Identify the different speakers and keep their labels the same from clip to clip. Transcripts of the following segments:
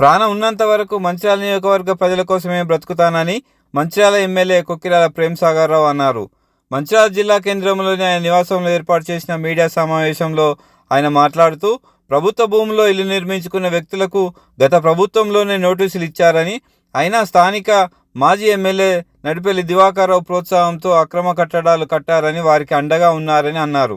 Speaker 1: ప్రాణం ఉన్నంత వరకు మంచిర్యాల నియోజకవర్గ ప్రజల కోసమే బ్రతుకుతానని మంచిర్యాల ఎమ్మెల్యే కొక్కిరాల ప్రేమ్ సాగర్ రావు అన్నారు. మంచిర్యాల జిల్లా కేంద్రంలోని ఆయన నివాసంలో ఏర్పాటు చేసిన మీడియా సమావేశంలో ఆయన మాట్లాడుతూ ప్రభుత్వ భూమిలో ఇల్లు నిర్మించుకున్న వ్యక్తులకు గత ప్రభుత్వంలోనే నోటీసులు ఇచ్చారని అయినా స్థానిక మాజీ ఎమ్మెల్యే నడిపెల్లి దివాకర్రావు ప్రోత్సాహంతో అక్రమ కట్టడాలు కట్టారని వారికి అండగా ఉన్నారని అన్నారు.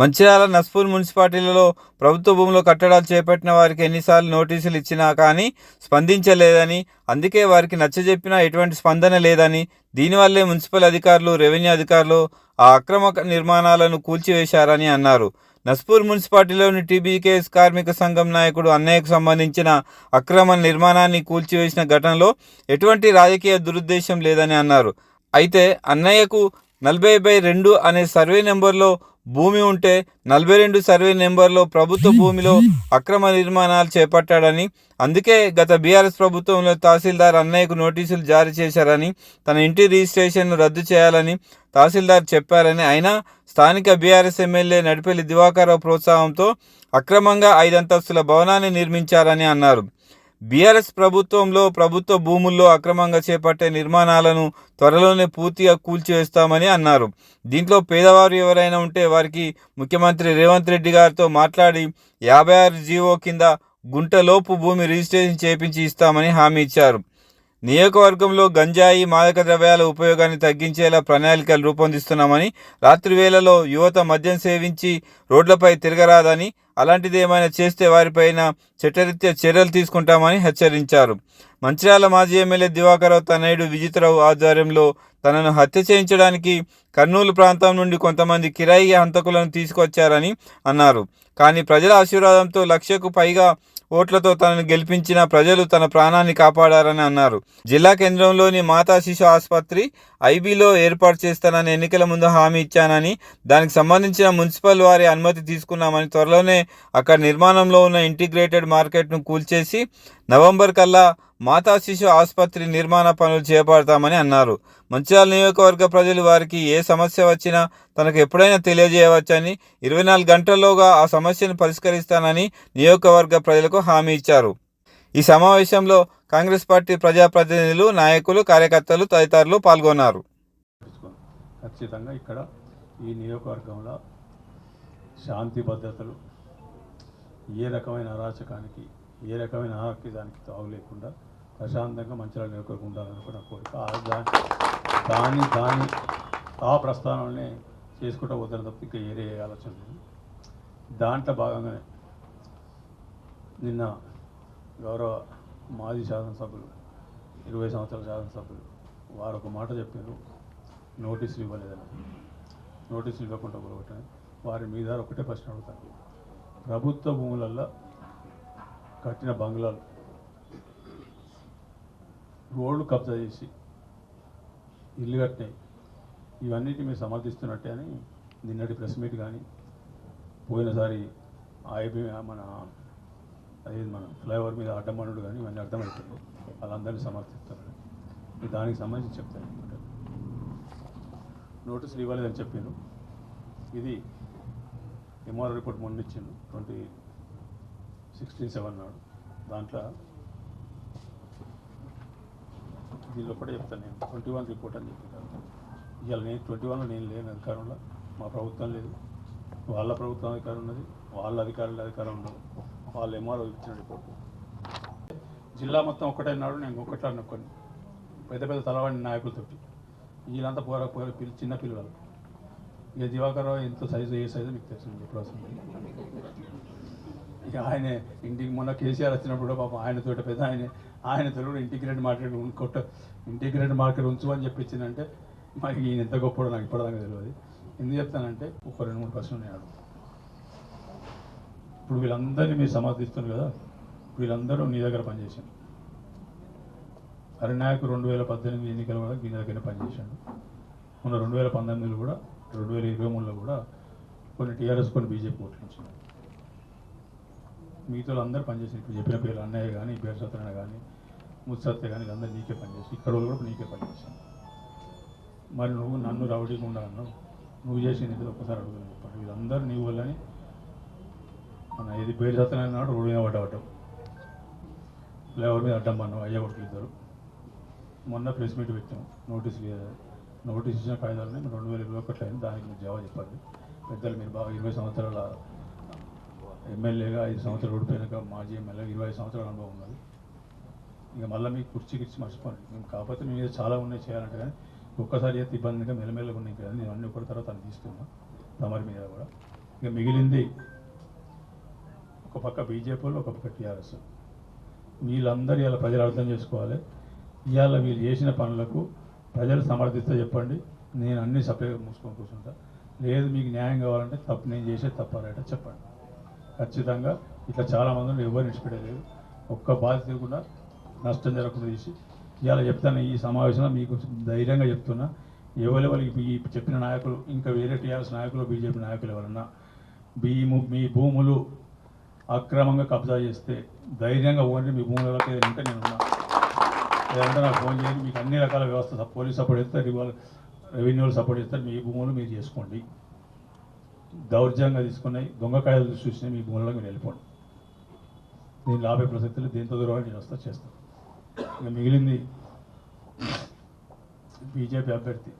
Speaker 1: మంచిర్యాల నస్పూర్ మున్సిపాలిటీలలో ప్రభుత్వ భూములు కట్టడాలు చేపట్టిన వారికి ఎన్నిసార్లు నోటీసులు ఇచ్చినా కానీ స్పందించలేదని అందుకే వారికి నచ్చజెప్పినా ఎటువంటి స్పందన లేదని దీనివల్లే మున్సిపల్ అధికారులు రెవెన్యూ అధికారులు ఆ అక్రమ నిర్మాణాలను కూల్చివేశారని అన్నారు. నస్పూర్ మున్సిపాలిటీలోని టీబీకేఎస్ కార్మిక సంఘం నాయకుడు అన్నయ్యకు సంబంధించిన అక్రమ నిర్మాణాన్ని కూల్చివేసిన ఘటనలో ఎటువంటి రాజకీయ దురుద్దేశం లేదని అన్నారు. అయితే అన్నయ్యకు నలభై బై రెండు అనే సర్వే నెంబర్లో భూమి ఉంటే నలభై రెండు సర్వే నెంబర్లో ప్రభుత్వ భూమిలో అక్రమ నిర్మాణాలు చేపట్టాడని అందుకే గత బీఆర్ఎస్ ప్రభుత్వంలో తహసీల్దార్ అన్నయ్యకు నోటీసులు జారీ చేశారని తన ఇంటి రిజిస్ట్రేషన్ను రద్దు చేయాలని తహసీల్దార్ చెప్పారని. అయినా స్థానిక బీఆర్ఎస్ ఎమ్మెల్యే నడిపెల్లి దివాకర్రావు ప్రోత్సాహంతో అక్రమంగా ఐదంతస్తుల భవనాన్ని నిర్మించారని అన్నారు. బీఆర్ఎస్ ప్రభుత్వంలో ప్రభుత్వ భూముల్లో అక్రమంగా చేపట్టే నిర్మాణాలను త్వరలోనే పూర్తిగా కూల్చివేస్తామని అన్నారు. దీంట్లో పేదవారు ఎవరైనా ఉంటే వారికి ముఖ్యమంత్రి రేవంత్ రెడ్డి గారితో మాట్లాడి యాభై ఆరు జీవో కింద గుంటలోపు భూమి రిజిస్ట్రేషన్ చేపించి ఇస్తామని హామీ ఇచ్చారు. నియోజకవర్గంలో గంజాయి మాదక ద్రవ్యాల ఉపయోగాన్ని తగ్గించేలా ప్రణాళికలు రూపొందిస్తున్నామని రాత్రి వేళలో యువత మద్యం సేవించి రోడ్లపై తిరగరాదని అలాంటిది ఏమైనా చేస్తే వారిపైన చట్టరీత్యా చర్యలు తీసుకుంటామని హెచ్చరించారు. మంచిర్యాల మాజీ ఎమ్మెల్యే దివాకరావు తనయుడు విజితరావు ఆధ్వర్యంలో తనను హత్య చేయించడానికి కర్నూలు ప్రాంతం నుండి కొంతమంది కిరాయి హంతకులను తీసుకొచ్చారని అన్నారు. కానీ ప్రజల ఆశీర్వాదంతో లక్షకు పైగా ఓట్లతో తనను గెలిపించిన ప్రజలు తన ప్రాణాన్ని కాపాడారని అన్నారు. జిల్లా కేంద్రంలోని మాతా శిశు ఆసుపత్రి ఐబీలో ఏర్పాటు చేస్తానని ఎన్నికల ముందు హామీ ఇచ్చానని దానికి సంబంధించిన మున్సిపల్ వారి అనుమతి తీసుకున్నామని త్వరలోనే అక్కడ నిర్మాణంలో ఉన్న ఇంటిగ్రేటెడ్ మార్కెట్ను కూల్చేసి నవంబర్ కల్లా మాతా శిశు ఆసుపత్రి నిర్మాణ పనులు చేపడతామని అన్నారు. మంచిర్యాల నియోజకవర్గ ప్రజలు వారికి ఏ సమస్య వచ్చినా తనకు ఎప్పుడైనా తెలియజేయవచ్చని ఇరవై నాలుగు గంటల్లోగా ఆ సమస్యను పరిష్కరిస్తానని నియోజకవర్గ ప్రజలకు హామీ ఇచ్చారు. ఈ సమావేశంలో కాంగ్రెస్ పార్టీ ప్రజాప్రతినిధులు నాయకులు కార్యకర్తలు తదితరులు పాల్గొన్నారు.
Speaker 2: ఖచ్చితంగా ఇక్కడ ఈ నియోజకవర్గంలో శాంతి భద్రతలు ఏ రకమైన అరాచకానికి ఏ రకమైన దానికి తావు లేకుండా ప్రశాంతంగా మంచిగా నియోజకవర్గం ఉండాలనుకున్న కోరిక. ఆ దాని దాని ఆ ప్రస్థానంలోనే చేసుకుంటూ పోతారు తప్ప ఇంకా ఏరే ఆలోచన లేదు. దాంట్లో భాగంగానే నిన్న గౌరవ మాజీ శాసనసభ్యులు ఇరవై సంవత్సరాల శాసనసభ్యులు వారు ఒక మాట చెప్పారు. నోటీసులు ఇవ్వలేదని. నోటీసులు ఇవ్వకుండా పోగొట్టాను వారి మీద ఒకటే ప్రశ్న అడుగుతాను. ప్రభుత్వ భూములల్లో కట్టిన బంగ్లాలు. రోడ్లు కబ్జా చేసి ఇల్లు కట్టినాయి. ఇవన్నిటి మీరు సమర్థిస్తున్నట్టే అని నిన్నటి ప్రెస్ మీట్ కానీ పోయినసారి ఐబీ మన అదే మన ఫ్లైఓవర్ మీద అడ్డమనుడు కానీ ఇవన్నీ అర్థమవుతుంది వాళ్ళందరినీ సమర్థిస్తారు ఇది దానికి సంబంధించి చెప్తాను నోటీసులు ఇవ్వలేదని చెప్పాను. ఇది ఎంఆర్ఓ రిపోర్ట్ మొన్న ఇచ్చిండు. ట్వంటీ సిక్స్టీన్ సెవెన్ నాడు దాంట్లో దీనిలో కూడా చెప్తాను నేను. ట్వంటీ వన్ రిపోర్ట్ అని చెప్పాను ఇవాళ నేను ట్వంటీ వన్లో నేను లేని అధికారంలో. మా ప్రభుత్వం లేదు. వాళ్ళ ప్రభుత్వం అధికారం ఉన్నది. వాళ్ళ అధికారుల అధికారం ఉండదు వాళ్ళు ఎంఆర్ఓ ఇచ్చిన రిపోర్ట్. జిల్లా మొత్తం ఒకటే నాడు నేను ఒకటే నొక్కొని పెద్ద పెద్ద తలవాడి నాయకులతోటి. వీళ్ళంతా పోర పోరా పిల్ల చిన్న పిల్లలు. ఇక దివాకర్ రావు ఎంత సైజు ఏ సైజు మీకు తెలుసు. ఇప్పుడు ఇక ఆయన ఇంటికి మొన్న కేసీఆర్ వచ్చినప్పుడు పాపం ఆయనతో పెద్ద ఆయన ఆయన కూడా ఇంటిగ్రేటెడ్ మార్కెట్ కొట్ట ఇంటిగ్రేటెడ్ మార్కెట్ ఉంచు అని చెప్పించిందంటే మరి ఈయన ఎంత గొప్పడో నాకు ఇప్పటిదాకా తెలియదు ఎందుకు చెప్తానంటే ఒక రెండు మూడు ప్రశ్నలు నేను ఇప్పుడు వీళ్ళందరినీ మీరు సమర్థిస్తున్నారు కదా వీళ్ళందరూ నీ దగ్గర పనిచేశారు. హరినాయకు రెండు వేల పద్దెనిమిది ఎన్నికలు కూడా నీ దగ్గర పనిచేశాడు. మొన్న రెండు వేల పంతొమ్మిదిలో కూడా రెండు వేల ఇరవై మూడులో కూడా కొన్ని టీఆర్ఎస్ కొన్ని బీజేపీ ఓట్లు మిగతా అందరూ పనిచేసారు ఇప్పుడు చెప్పిన పేర్లు అన్నయ్య కానీ పేరు సత్యనారాయణ కానీ ముత్సత్య కానీ అందరూ నీకే పనిచేసి ఇక్కడ వాళ్ళు కూడా నీకే పనిచేసాను మరి నువ్వు నన్ను రౌడీకుండా అన్నావు. నువ్వు చేసిన నిధులు ఒక్కసారి అడుగుతాను చెప్పాడు. వీళ్ళందరూ నీ వల్లని మన ఇది పేరు సత్యనారాయణ నాడు రోడ్డు మీద పడ్డవటం ఫ్లేవర్ మీద అడ్డం పన్ను అయ్య కొడుకు ఇద్దరు. మొన్న ప్రెస్ మీట్ పెట్టాం. నోటీస్ నోటీస్ ఇచ్చిన కాగితాలని రెండు వేల ఇరవై ఒకటి అయింది దానికి మీరు జవాబు చెప్పండి పెద్దలు మీరు బాగా ఇరవై సంవత్సరాల ఎమ్మెల్యేగా ఐదు సంవత్సరాలు ఓడిపోయినాక మాజీ ఎమ్మెల్యేగా ఇరవై సంవత్సరాల అనుభవం ఉన్నది. ఇక మళ్ళీ మీకు కుర్చీ గిర్చి మర్చిపోండి. మేము కాకపోతే మీ మీద చాలా ఉన్నాయి చేయాలంటే కానీ ఒక్కసారి అయితే ఇబ్బందిగా మెల్లమెల్లగా ఉన్నాయి కదా నేను అన్ని ఒకటి తర్వాత అని తీస్తున్నా తమరి మీద కూడా. ఇక మిగిలింది ఒక పక్క బీజేపీ ఒక పక్క టీఆర్ఎస్. వీళ్ళందరూ ఇలా ప్రజలు అర్థం చేసుకోవాలి. ఇవాళ వీళ్ళు చేసిన పనులకు ప్రజలు సమర్థిస్తే చెప్పండి. నేను అన్ని సపరేట్గా మూసుకొని కూర్చుంటా. లేదు మీకు న్యాయం కావాలంటే తప్పు నేను చేసే తప్పారట చెప్పండి. ఖచ్చితంగా ఇట్లా చాలా మంది ఎవరు ఇష్టపడలేదు ఒక్క బాధ్యత లేకుండా నష్టం జరగకుండా చేసి ఇవాళ చెప్తాను ఈ సమావేశంలో మీకు ధైర్యంగా చెప్తున్నా ఎవరెవరికి ఈ చెప్పిన నాయకులు ఇంకా వేరే టీఆర్ఎస్ నాయకులు బీజేపీ నాయకులు ఎవరన్నా భీము మీ భూములు అక్రమంగా కబ్జా చేస్తే ధైర్యంగా ఓన్లీ మీ భూములకి ఉంటే నేను లేదంటే నాకు ఫోన్ చేయండి మీకు అన్ని రకాల వ్యవస్థ పోలీస్ సపోర్ట్ ఇస్తారు రివాల్ రెవెన్యూలు సపోర్ట్ ఇస్తారు మీ భూములు మీరు చేసుకోండి. దౌర్జంగా తీసుకున్నాయి. దొంగకాయలు చూసినాయి మీ భూములకు మీరు వెళ్ళిపోండి. నేను లాభే ప్రసక్తులు. దీంతో దూరం నేను వస్తా చేస్తాను మిగిలింది బీజేపీ అభ్యర్థి.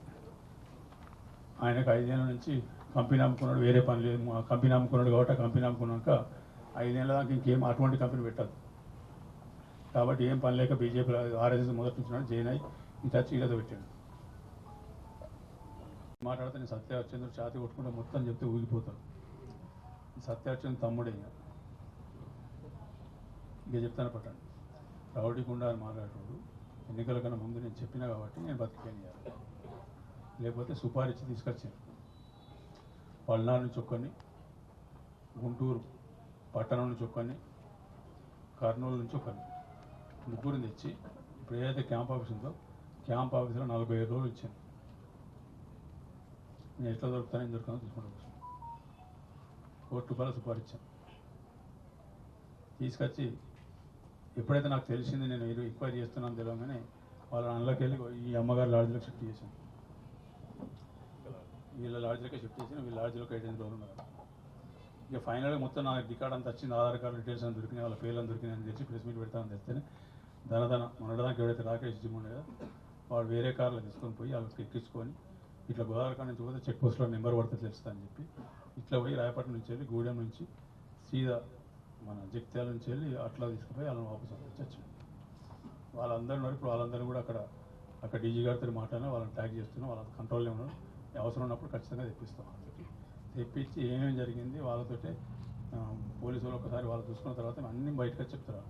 Speaker 2: ఆయనకు ఐదేళ్ళ నుంచి కంపెనీ అమ్ముకున్నాడు వేరే పని లేదు. కంపెనీ అమ్ముకున్నాడు కాబట్టి కంపెనీ అమ్ముకున్నాక ఐదేళ్ళ దాకా ఇంకేం అటువంటి కంపెనీ పెట్టదు. కాబట్టి ఏం పని లేక బీజేపీ ఆర్ఎస్ఎస్ మొదటి నుంచి జైన్ అయ్యి ఇంత చీలతో పెట్టాడు. మాట్లాడితే నేను సత్యాచంద్రుడు ఛాతి కొట్టుకుంటే మొత్తం చెప్తే ఊగిపోతాడు ఈ తమ్ముడే ఇక. చెప్తాను పట్టండి. రౌడీ గుండా అని మాట్లాడేటోడు ఎన్నికల కన్నా ముందు నేను చెప్పినా కాబట్టి నేను బతికిపోయాను లేకపోతే సుపారిచ్చి తీసుకొచ్చాను. పల్నాడు నుంచి ఒక్కని గుంటూరు పట్టణం నుంచి ఒక్కని కర్నూలు నుంచి ఒకరిని ముగ్గురిని తెచ్చి ఇప్పుడు ఏదైతే క్యాంప్ ఆఫీస్ ఉందో క్యాంప్ ఆఫీస్లో నలభై ఐదు రోజులు ఇచ్చాను. నేను ఎట్లా దొరుకుతానో దొరకను దొరుకుతానో తీసుకుంటూ కూర్చున్నాను కోటి రూపాయల తీసుకొచ్చి ఎప్పుడైతే నాకు తెలిసింది నేను ఇరు ఎంక్వైరీ చేస్తున్నాను తెలియగానే వాళ్ళ అందులోకి వెళ్ళి ఈ అమ్మగారు లాడ్జ్లోకి షిఫ్ట్ చేశాను వీళ్ళ లాడ్జ్లోకి షిఫ్ట్ చేసిన వీళ్ళ లాడ్జ్లోకి ఐదు రోజులు ఉన్నారు. ఇక ఫైనల్గా మొత్తం నా రికార్డ్ అంతా వచ్చింది ఆధార్ కార్డు డీటెయిల్స్ అని దొరికినాయి వాళ్ళ పేర్లు అని దొరికినాయి అని తెలిసి ప్రెస్ మీట్ పెడతానని తెస్తేనే ధనధన మొన్నటిదాకా ఎవరైతే రాకేష్ జిమ్ ఉండేదో వాళ్ళు వేరే కార్లో తీసుకొని పోయి వాళ్ళకి ఎక్కించుకొని ఇట్లా గోదావరి నుంచి పోతే చెక్ పోస్ట్లో నెంబర్ పడితే తెలుస్తా అని చెప్పి ఇట్లా పోయి రాయపట్నం నుంచి వెళ్ళి గూడెం నుంచి సీదా మన జగిత్యాల నుంచి వెళ్ళి అట్లా తీసుకుపోయి వాళ్ళని వాపసు వచ్చాను వాళ్ళందరూ ఉన్నారు. ఇప్పుడు వాళ్ళందరూ కూడా అక్కడ అక్కడ డీజీ గారితో మాట్లాడినా వాళ్ళని ట్యాగ్ చేస్తున్నాం వాళ్ళ కంట్రోల్లో ఉన్నాం అవసరం ఉన్నప్పుడు ఖచ్చితంగా తెప్పిస్తాం వాళ్ళకి తెప్పించి ఏమేమి జరిగింది వాళ్ళతోటే పోలీసులు పోలీసు వాళ్ళు ఒకసారి వాళ్ళు చూసుకున్న తర్వాత అన్నీ బయటకు చెప్తారు.